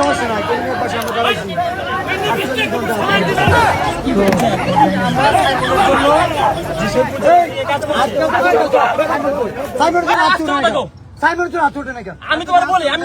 সমস্যা নাই কলিমের পাশে আমরা দাঁড়াইছি? আমি তোমার বলি আমি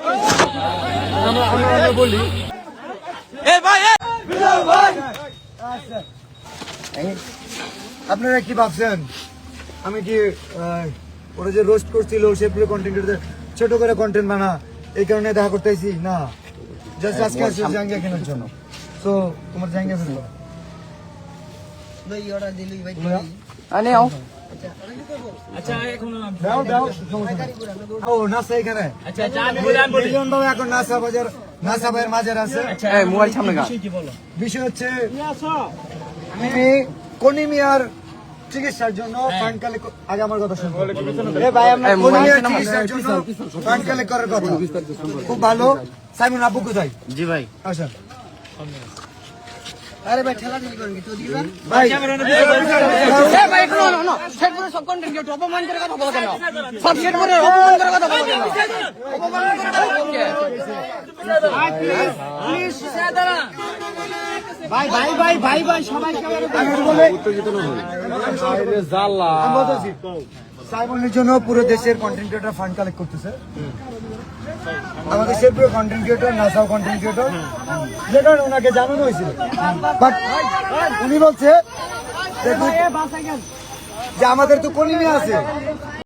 বলি আপনারা কি ভাবছেন? আমি কি ওরা যে রোস্ট করছিল সেগুলো কন্টেন্ট ছোট করে কন্টেন্ট বানা, এই কারণে দেখা করতেছি না। জাস্ট আজকে আসছে জাঙ্গিয়া কেনার জন্য। তো তোমার জাঙ্গিয়া ফেলব দাও দাও। ও নাসা এখানে। আচ্ছা আচ্ছা আমি বলি মিলন বাবু এখন নাসা বাজার নাসা ভাইয়ের মাঝে আছে। মোবাইল সামনে গা। বিষয় হচ্ছে আমি কনিমিয়ার চিকিৎসার জন্য ফান্ড কালেক্ট আগে আমার কথা শুনুন কনিমিয়ার চিকিৎসার জন্য ফান্ড কালেক্ট করার কথা। খুব ভালো। সাইমন আব্বু কোথায়? জি ভাই। আসেন। আরে ভাই ঠেলা ঠেলি করেন তো দিবেন ভাই। এ ভাই একটু না না সেট করে সব কন্টেন্ট কেউ অপমান করে কথা বলো কেন? সব সেট করে অপমান করে কথা বলো কেন অপমান করে কথা বলো কেন? ভাই ভাই ভাই ভাই ভাই সবাই সবাই উত্তেজিত না আমি একটু বলি। আমি বলতেছি, সাইমনের জন্য পুরো দেশের কন্টেন্ট ক্রিয়েটর ফান্ড কালেক্ট করতেছে। আমাদের শেরপুর কন্টেন্ট ক্রিয়েটর নাসাও কন্টেন্ট ক্রিয়েটর যে কারণে ওনাকে জানানো হয়েছিল। বাট উনি বলছে যে আমাদের তো কলিমে আছে।